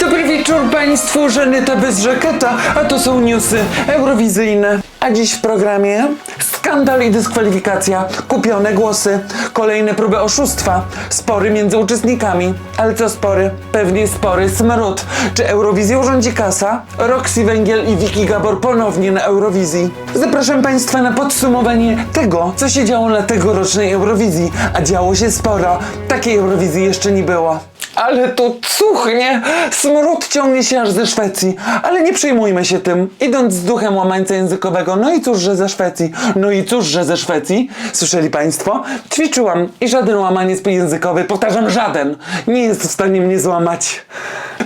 Dobry wieczór Państwu, Żaneta bez żaketa, a to są newsy eurowizyjne. A dziś w programie skandal i dyskwalifikacja, kupione głosy, kolejne próby oszustwa, spory między uczestnikami. Ale co spory? Pewnie spory smród. Czy Eurowizję urządzi kasa? Roxy Węgiel i Vicky Gabor ponownie na Eurowizji. Zapraszam Państwa na podsumowanie tego, co się działo na tegorocznej Eurowizji. A działo się sporo. Takiej Eurowizji jeszcze nie było. Ale to cuchnie! Smród ciągnie się aż ze Szwecji. Ale nie przejmujmy się tym. Idąc z duchem łamańca językowego, no i cóż, że ze Szwecji. No i cóż, że ze Szwecji. Słyszeli Państwo? Ćwiczyłam i żaden łamaniec językowy, powtarzam, żaden, nie jest w stanie mnie złamać.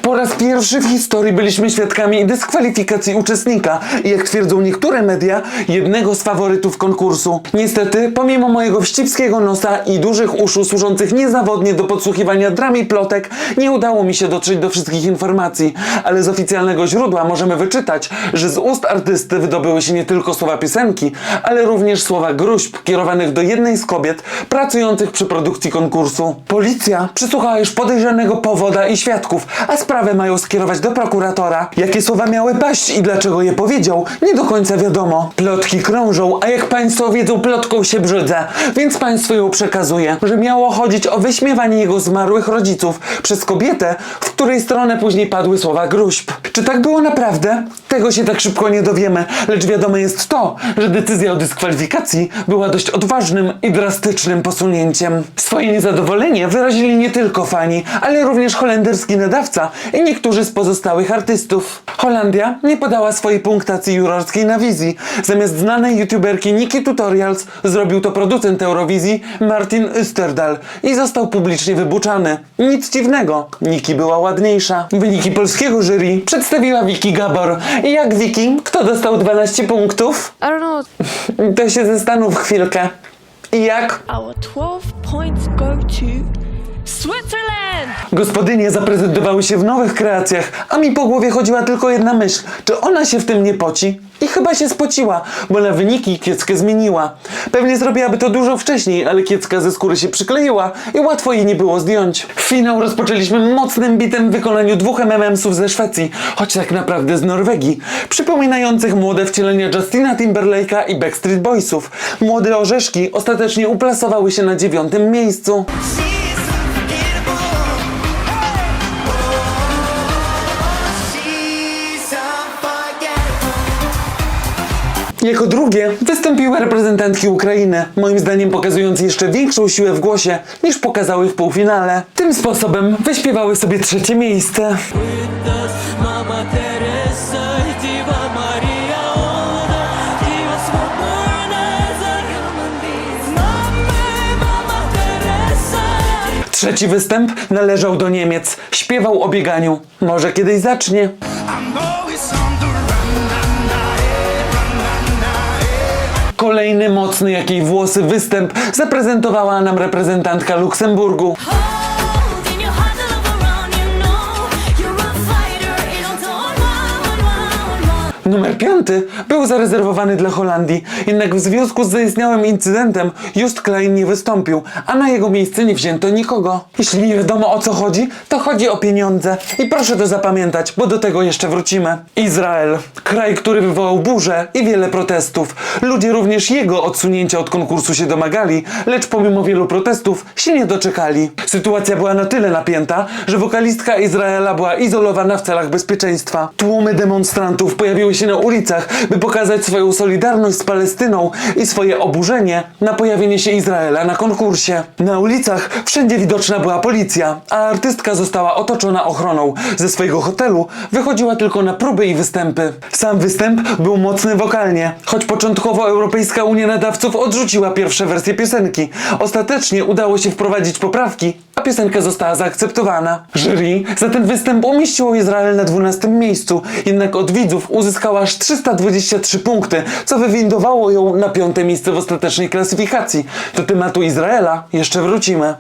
Po raz pierwszy w historii byliśmy świadkami dyskwalifikacji uczestnika i jak twierdzą niektóre media, jednego z faworytów konkursu. Niestety, pomimo mojego wścibskiego nosa i dużych uszu służących niezawodnie do podsłuchiwania dram i plotek, nie udało mi się dotrzeć do wszystkich informacji, ale z oficjalnego źródła możemy wyczytać, że z ust artysty wydobyły się nie tylko słowa piosenki, ale również słowa gruźb kierowanych do jednej z kobiet pracujących przy produkcji konkursu. Policja przysłuchała już podejrzanego powoda i świadków, a sprawę mają skierować do prokuratora. Jakie słowa miały paść i dlaczego je powiedział, nie do końca wiadomo. Plotki krążą, a jak państwo wiedzą, plotką się brzydzę, więc państwu ją przekazuję, że miało chodzić o wyśmiewanie jego zmarłych rodziców przez kobietę, w której stronę później padły słowa gruźb. Czy tak było naprawdę? Tego się tak szybko nie dowiemy, lecz wiadome jest to, że decyzja o dyskwalifikacji była dość odważnym i drastycznym posunięciem. Swoje niezadowolenie wyrazili nie tylko fani, ale również holenderski nadawca i niektórzy z pozostałych artystów. Holandia nie podała swojej punktacji jurorskiej na wizji. Zamiast znanej youtuberki Niki Tutorials zrobił to producent Eurowizji Martin Österdahl i został publicznie wybuczany. Nic dziwnego, Niki była ładniejsza. Wyniki polskiego jury przedstawiła Vicky Gabor. I jak Vicky? Kto dostał 12 punktów? I don't know. To się zastanów chwilkę. I jak? Our 12 points go to Switzerland! Gospodynie zaprezentowały się w nowych kreacjach, a mi po głowie chodziła tylko jedna myśl. Czy ona się w tym nie poci? I chyba się spociła, bo na wyniki kieckę zmieniła. Pewnie zrobiłaby to dużo wcześniej, ale kiecka ze skóry się przykleiła i łatwo jej nie było zdjąć. Finał rozpoczęliśmy mocnym bitem w wykonaniu dwóch MMM-sów ze Szwecji, choć tak naprawdę z Norwegii, przypominających młode wcielenia Justina Timberlake'a i Backstreet Boysów. Młode orzeszki ostatecznie uplasowały się na dziewiątym miejscu. Jako drugie wystąpiły reprezentantki Ukrainy, moim zdaniem pokazując jeszcze większą siłę w głosie niż pokazały w półfinale. Tym sposobem wyśpiewały sobie trzecie miejsce. Trzeci występ należał do Niemiec. Śpiewał o bieganiu. Może kiedyś zacznie. Kolejny mocny jak jej włosy występ zaprezentowała nam reprezentantka Luksemburgu. Numer piąty był zarezerwowany dla Holandii, jednak w związku z zaistniałym incydentem Just Klein nie wystąpił, a na jego miejsce nie wzięto nikogo. Jeśli nie wiadomo o co chodzi, to chodzi o pieniądze. I proszę to zapamiętać, bo do tego jeszcze wrócimy. Izrael. Kraj, który wywołał burzę i wiele protestów. Ludzie również jego odsunięcia od konkursu się domagali, lecz pomimo wielu protestów się nie doczekali. Sytuacja była na tyle napięta, że wokalistka Izraela była izolowana w celach bezpieczeństwa. Tłumy demonstrantów pojawiły się na ulicach, by pokazać swoją solidarność z Palestyną i swoje oburzenie na pojawienie się Izraela na konkursie. Na ulicach wszędzie widoczna była policja, a artystka została otoczona ochroną. Ze swojego hotelu wychodziła tylko na próby i występy. Sam występ był mocny wokalnie, choć początkowo Europejska Unia Nadawców odrzuciła pierwsze wersje piosenki. Ostatecznie udało się wprowadzić poprawki, a piosenka została zaakceptowana. Jury za ten występ umieściło Izrael na 12 miejscu, jednak od widzów uzyskała aż 323 punkty, co wywindowało ją na piąte miejsce w ostatecznej klasyfikacji. Do tematu Izraela jeszcze wrócimy.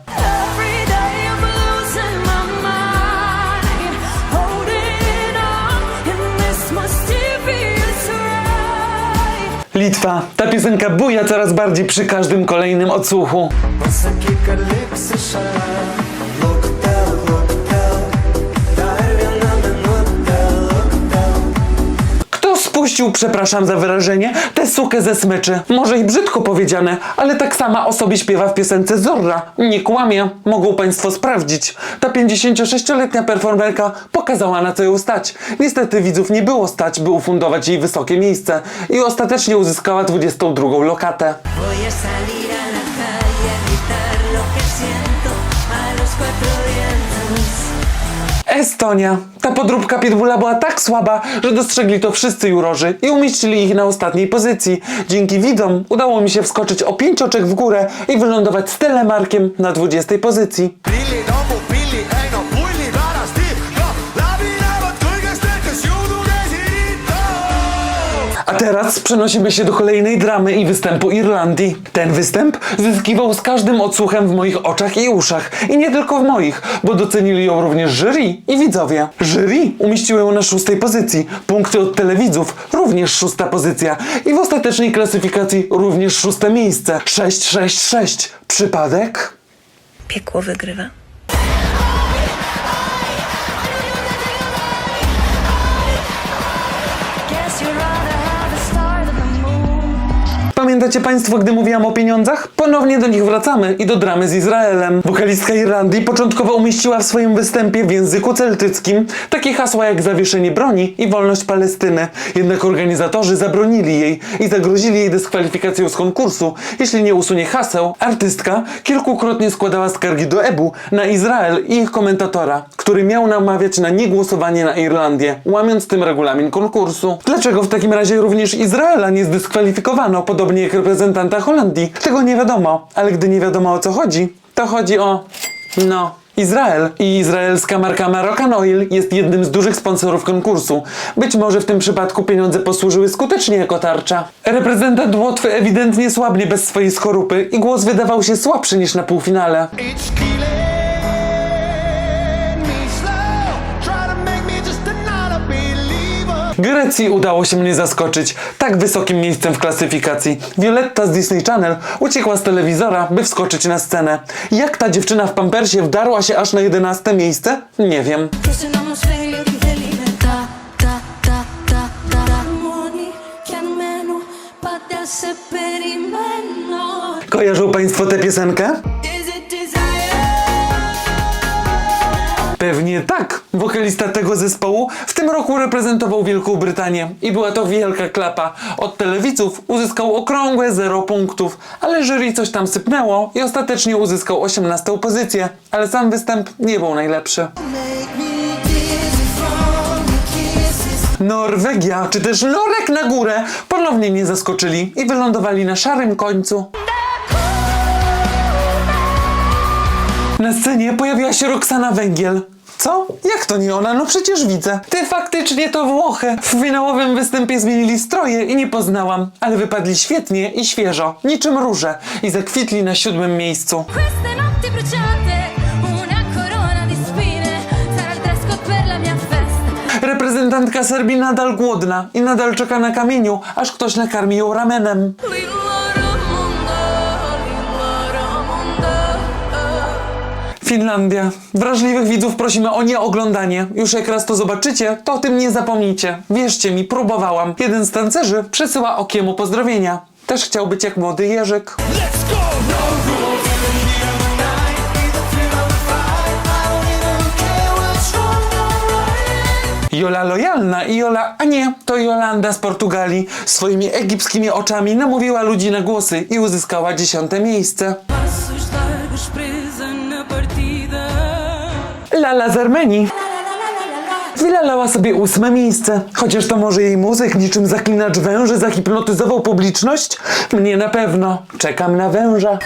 Litwa. Ta piosenka buja coraz bardziej przy każdym kolejnym odsłuchu. Przepraszam za wyrażenie, tę sukę ze smyczy. Może i brzydko powiedziane, ale tak sama o sobie śpiewa w piosence Zorra. Nie kłamie, mogą Państwo sprawdzić. Ta 56-letnia performerka pokazała na co ją stać. Niestety widzów nie było stać, by ufundować jej wysokie miejsce i ostatecznie uzyskała 22 lokatę. Estonia. Ta podróbka Pitbulla była tak słaba, że dostrzegli to wszyscy jurorzy i umieścili ich na ostatniej pozycji. Dzięki widom udało mi się wskoczyć o pięć oczek w górę i wylądować z telemarkiem na 20 pozycji. Pilli, A teraz przenosimy się do kolejnej dramy i występu Irlandii. Ten występ zyskiwał z każdym odsłuchem w moich oczach i uszach. I nie tylko w moich, bo docenili ją również jury i widzowie. Jury umieściło ją na szóstej pozycji. Punkty od telewidzów również szósta pozycja. I w ostatecznej klasyfikacji również szóste miejsce. 666. Przypadek? Piekło wygrywa. Pamiętacie Państwo, gdy mówiłam o pieniądzach? Ponownie do nich wracamy i do dramy z Izraelem. Wokalistka Irlandii początkowo umieściła w swoim występie w języku celtyckim takie hasła jak zawieszenie broni i wolność Palestyny. Jednak organizatorzy zabronili jej i zagrozili jej dyskwalifikacją z konkursu, jeśli nie usunie haseł. Artystka kilkukrotnie składała skargi do EBU na Izrael i ich komentatora, który miał namawiać na niegłosowanie na Irlandię, łamiąc tym regulamin konkursu. Dlaczego w takim razie również Izraela nie zdyskwalifikowano, podobnie jak reprezentanta Holandii? Tego nie wiadomo, ale gdy nie wiadomo o co chodzi, to chodzi o... no... Izrael i izraelska marka Moroccan Oil jest jednym z dużych sponsorów konkursu. Być może w tym przypadku pieniądze posłużyły skutecznie jako tarcza. Reprezentant Łotwy ewidentnie słabnie bez swojej skorupy i głos wydawał się słabszy niż na półfinale. It's Grecji udało się mnie zaskoczyć tak wysokim miejscem w klasyfikacji. Violetta z Disney Channel uciekła z telewizora, by wskoczyć na scenę. Jak ta dziewczyna w pampersie wdarła się aż na 11 miejsce? Nie wiem. Kojarzą Państwo tę piosenkę? Pewnie tak. Wokalista tego zespołu w tym roku reprezentował Wielką Brytanię i była to wielka klapa. Od telewidzów uzyskał okrągłe 0 punktów, ale jury coś tam sypnęło i ostatecznie uzyskał 18 pozycję, ale sam występ nie był najlepszy. Norwegia, czy też Norek na górę ponownie mnie zaskoczyli i wylądowali na szarym końcu. Na scenie pojawiła się Roxana Węgiel. Co? Jak to nie ona? No przecież widzę. Ty faktycznie to Włochy. W finałowym występie zmienili stroje i nie poznałam, ale wypadli świetnie i świeżo, niczym róże i zakwitli na siódmym miejscu. Queste notti bruciate, una corona di spine. Sarà il dress code per la mia festa. Reprezentantka Serbii nadal głodna i nadal czeka na kamieniu, aż ktoś nakarmi ją ramenem. Finlandia. Wrażliwych widzów prosimy o nieoglądanie. Już jak raz to zobaczycie, to o tym nie zapomnijcie. Wierzcie mi, próbowałam. Jeden z tancerzy przesyła okiemu pozdrowienia. Też chciał być jak młody Jerzyk. Let's go! No rules. Jola lojalna i Jola, a nie, to Jolanda z Portugalii. Swoimi egipskimi oczami namówiła ludzi na głosy i uzyskała dziesiąte miejsce. Lala z Armenii. Wylalała sobie ósme miejsce. Chociaż to może jej muzyk niczym zaklinacz węży zahipnotyzował publiczność? Mnie na pewno. Czekam na węża.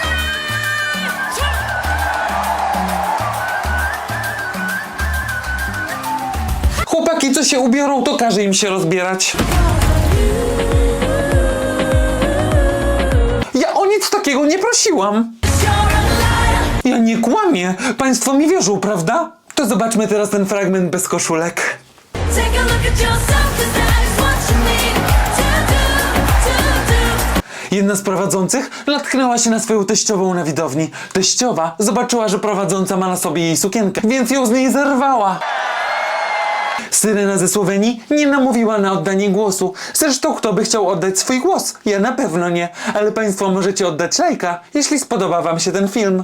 Chłopaki, co się ubiorą, to każe im się rozbierać. Ja o nic takiego nie prosiłam. Ja nie kłamię. Państwo mi wierzą, prawda? To zobaczmy teraz ten fragment bez koszulek. Jedna z prowadzących natknęła się na swoją teściową na widowni. Teściowa zobaczyła, że prowadząca ma na sobie jej sukienkę, więc ją z niej zerwała. Syrena ze Słowenii nie namówiła na oddanie głosu. Zresztą kto by chciał oddać swój głos? Ja na pewno nie, ale Państwo możecie oddać lajka, jeśli spodoba Wam się ten film.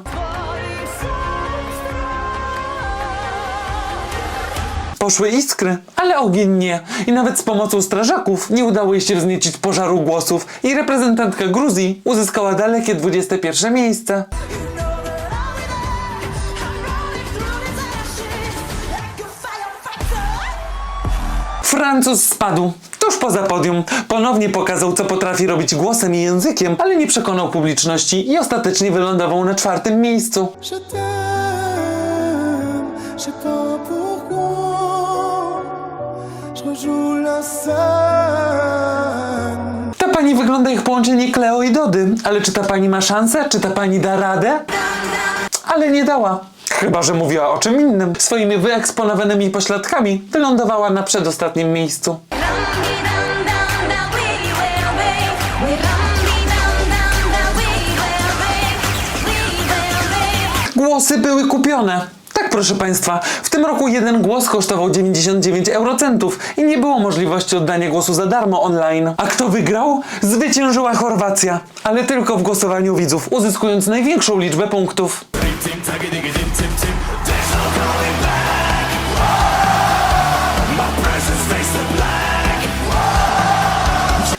Poszły iskry, ale ogień nie. I nawet z pomocą strażaków nie udało jej się wzniecić pożaru głosów i reprezentantka Gruzji uzyskała dalekie 21 miejsce. Francuz spadł. Tuż poza podium. Ponownie pokazał, co potrafi robić głosem i językiem, ale nie przekonał publiczności i ostatecznie wylądował na czwartym miejscu. Ta pani wygląda jak połączenie Kleo i Dody, ale czy ta pani ma szansę? Czy ta pani da radę? Ale nie dała. Chyba, że mówiła o czym innym. Swoimi wyeksponowanymi pośladkami wylądowała na przedostatnim miejscu. Głosy były kupione. Proszę Państwa, w tym roku jeden głos kosztował 99 eurocentów i nie było możliwości oddania głosu za darmo online. A kto wygrał? Zwyciężyła Chorwacja, ale tylko w głosowaniu widzów, uzyskując największą liczbę punktów.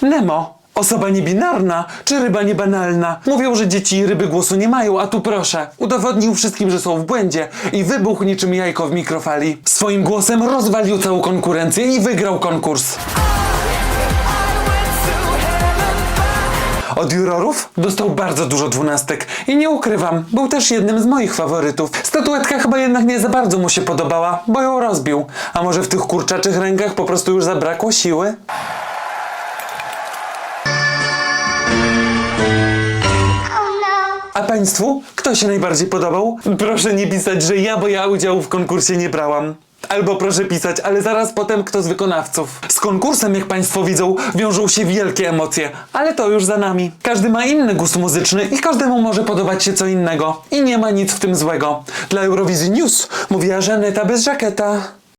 Nemo. Osoba niebinarna czy ryba niebanalna? Mówią, że dzieci i ryby głosu nie mają, a tu proszę. Udowodnił wszystkim, że są w błędzie i wybuchł niczym jajko w mikrofali. Swoim głosem rozwalił całą konkurencję i wygrał konkurs. Od jurorów dostał bardzo dużo dwunastek i nie ukrywam, był też jednym z moich faworytów. Statuetka chyba jednak nie za bardzo mu się podobała, bo ją rozbił. A może w tych kurczaczych rękach po prostu już zabrakło siły? A Państwu? Kto się najbardziej podobał? Proszę nie pisać, że ja, bo ja udziału w konkursie nie brałam. Albo proszę pisać, ale zaraz potem kto z wykonawców. Z konkursem, jak Państwo widzą, wiążą się wielkie emocje, ale to już za nami. Każdy ma inny gust muzyczny i każdemu może podobać się co innego. I nie ma nic w tym złego. Dla Eurowizji News mówiła Żaneta bez żaketa.